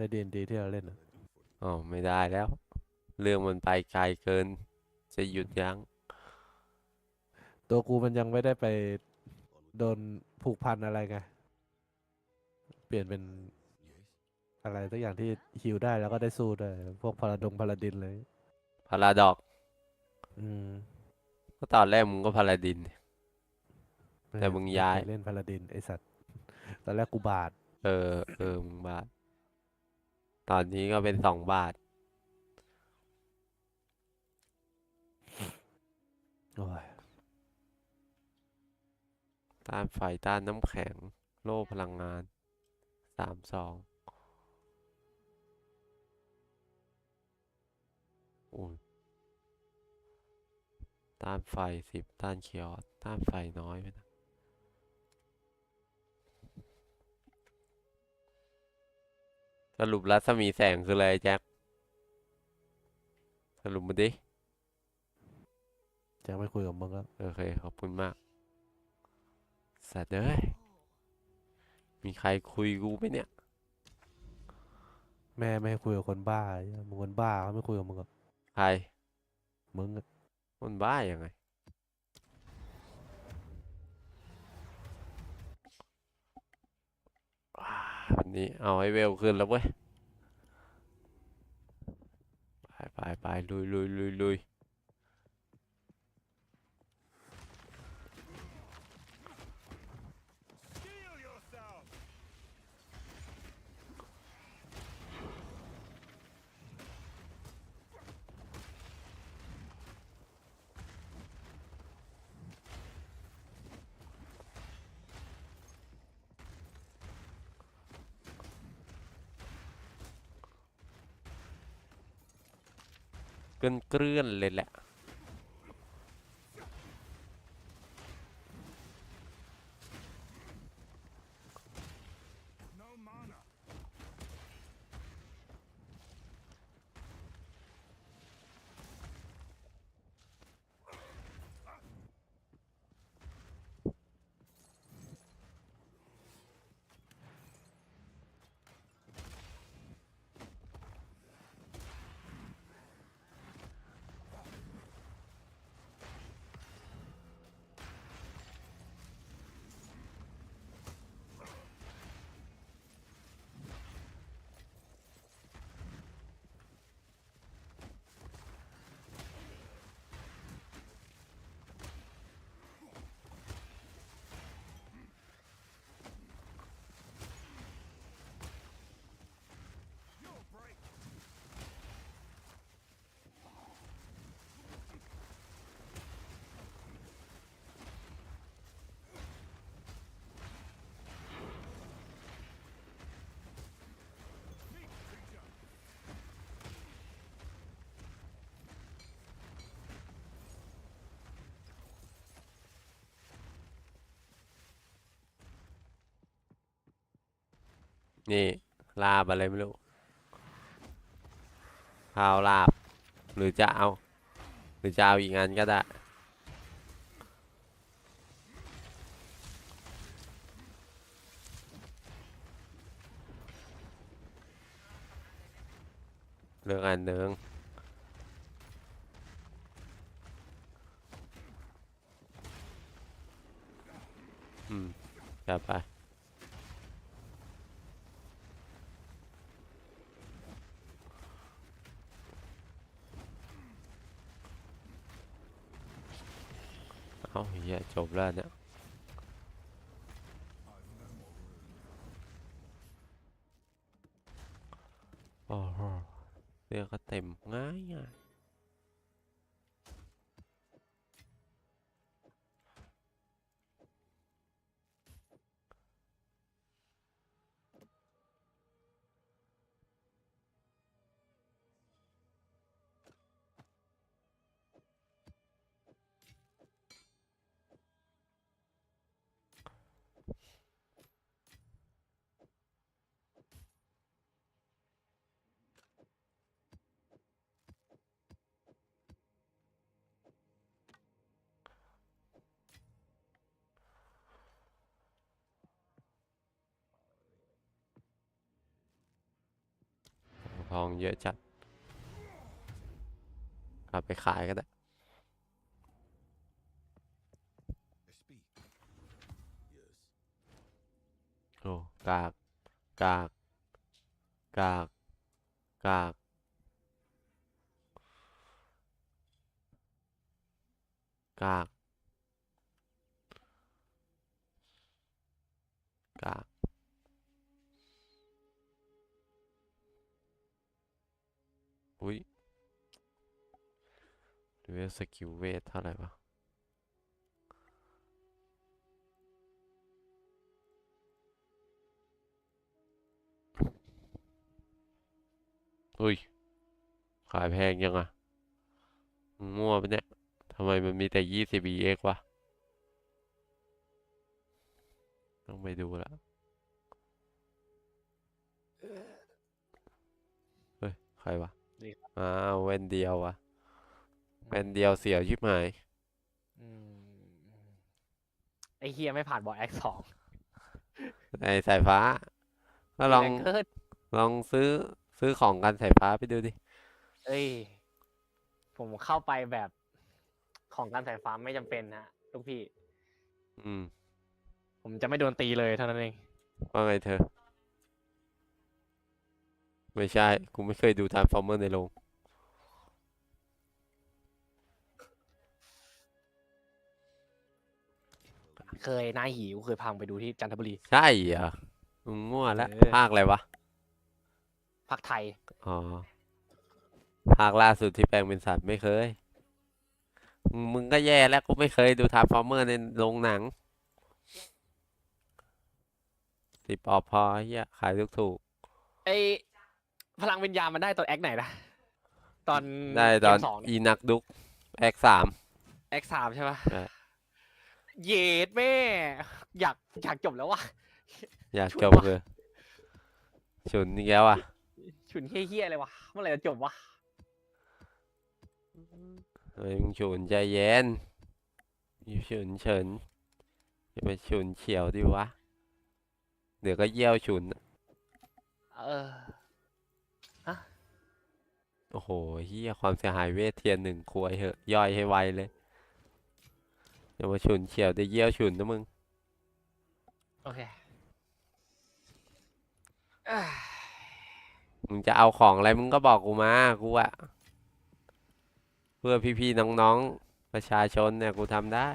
ในดีนดีที่เราเล่นอะอ๋อไม่ได้แล้ว เรื่องมันไปไกลเกิน จะหยุดยั้ง ตัวกูมันยังไม่ได้ไปโดนผูกพันอะไรไง เปลี่ยนเป็นอะไรสักอย่างที่ฮิวได้แล้วก็ได้สู้ด้วยพวกพาราดงพาราดินเลย พาราดอก อืมก็ตอนแรกมึงก็พาราดิน แต่ไมึงย้ายเคเล่นพาราดินไอสัตว์ ตอนแรกกูบาด เออ เออ มึงบาท ตอนนี้ก็เป็นสองบาท โอ้ย ต้านไฟต้านน้ำแข็ง โล่พลังงาน สามสองอุ้ยต้านไฟสิบต้านเคียวต้านไฟน้อยไปนะ สรุปรัศมีแสงคืออะไรแจ็คสรุปมาดิจะไม่คุยกับมึงแล้วโอเคขอบคุณมาก สัตว์เอ้ยมีใครคุยกูไหมเนี่ย แม่ไม่ให้คุยกับคนบ้าไอ้เหี้ยมึงคนบ้าเขาไม่คุยกับมึงหรอกใครมึงอะมันบ้ายังไง อ่า วันนี้เอาให้เวลขึ้นแล้วเว้ย ไปไปไปลุยลุยลุยลุย เกลื่อนๆเลยแหละ นี่ ลาบอะไรไม่รู้ข้าวลาบ หรือจะเอา หรือจะเอาอีกงานก็ได้เรื่องอันหนึ่งอืมจะไป เอาเฮียจบแล้วเนี่ยโอ้โหเรือก็เต็มง่ายง่าย ทองเยอะจัด เอาไปขายก็ได้ โอ้กาก กาก กาก กาก กาก เวลสกิลเวทเท่าไหร่วะอุ้ย ขายแพงยังอะมึงมั่วปะเนี่ยทำไมมันมีแต่ยี่สิบ EX วะ ต้องไปดูแล้วเฮ้ย ใครวะนี่ครับอ้าวแว่นเดียววะ แว่นเดียวเสียวชิบหายอืมไอเฮียไม่ผ่านบอร์ดแอคสองไอสายฟ้าก็ลองแรงเกินลองซื้อซื้อของกันสายฟ้าไปดูดิ เอ้ย ผมเข้าไปแบบของการสายฟ้าไม่จำเป็นฮะลูกพี่ อืมผมจะไม่โดนตีเลยเท่านั้นเอง ว่าไงเธอ ไม่ใช่ กูไม่เคยดูทาร์ฟอร์เมอร์ในโรง เคยนายหิวเคยพังไปดูที่จันทบุรี ใช่เหรอมึงมั่วแล้วเออ ภาคอะไรวะพักไทย อ๋อ ภาคล่าสุดที่แปลงเป็นสัตว์ไม่เคยมึงมึงก็แย่แล้วกูไม่เคยดูทาร์ฟอร์เมอร์ในโรงหนัง สิบออกพอเฮียขายถูกถูก ไอพลังวิญญาณมันได้ตอนแอคไหนนะตอนๆได้ตอนเกมสองอีนักดุกแอคสาม แอคสามใช่ปะใช่ เย็ดแม่ อยากอยากจบแล้ววะอยากชุดจบวะเลยฉุนนี่แกวอะฉุนเฮี้ยๆเลยวะเมื่อไหร่จะจบวะเฮ้ยมึงฉุนใจเย็นมีฉุนเฉินอย่าไปฉุนเฉียวดิวะ เดี๋ยวก็เยี่ยวฉุน เออโอ้โหเฮียความเสียหายเวทเทียนหนึ่งควยเหอะ ย่อยให้ไวเลย อย่ามาฉุนเฉียวได้เยี่ยวฉุนนะมึง โอเคเอ้ยมึงจะเอาของอะไรมึงก็บอกกูมา กูอะเพื่อพี่ๆน้องๆ ประชาชนเนี่ยกูทำได้